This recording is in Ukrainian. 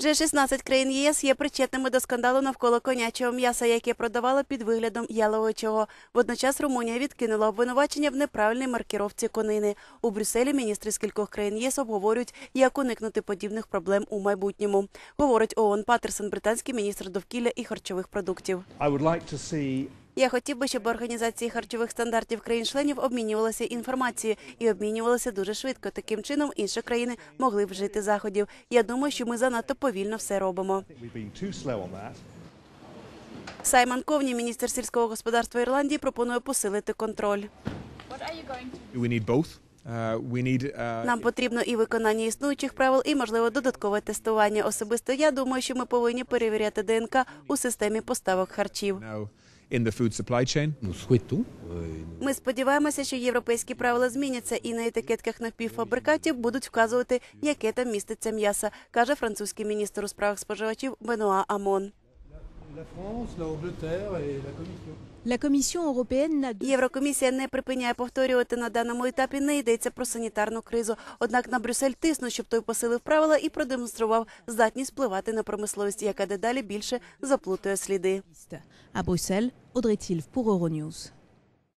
Вже 16 країн ЄС є причетними до скандалу навколо конячого м'яса, яке продавало під виглядом яловичого. Водночас Румунія відкинула обвинувачення в неправильній маркіровці конини. У Брюсселі міністри з кількох країн ЄС обговорюють, як уникнути подібних проблем у майбутньому. Говорить ООН Патерсон, британський міністр довкілля і харчових продуктів. I would like to see Я хотів би, щоб організації харчових стандартів країн-членів обмінювалися інформацією і обмінювалися дуже швидко. Таким чином інші країни могли б вжити заходів. Я думаю, що ми занадто повільно все робимо. Саймон Ковні, міністр сільського господарства Ірландії, пропонує посилити контроль. Uh, uh, Нам потрібно і виконання існуючих правил, і можливо додаткове тестування. Особисто я думаю, що ми повинні перевіряти ДНК у системі поставок харчів. In the food supply chain. Euh, Ми сподіваємося, що європейські правила зміняться, і на етикетках напівфабрикатів будуть вказувати, яке там міститься м'ясо, каже французький міністр у справах споживачів Бенуа Амон. La France, l'Angleterre et la Commission. La Commission européenne n'a Єврокомісія не припиняє повторювати на даному етапі. Не йдеться про санітарну кризу. Однак на Брюссель тиснуть, щоб той посилив правила і продемонстрував здатність впливати на промисловість, яка дедалі більше заплутує сліди. А Брюссель pour Euronews.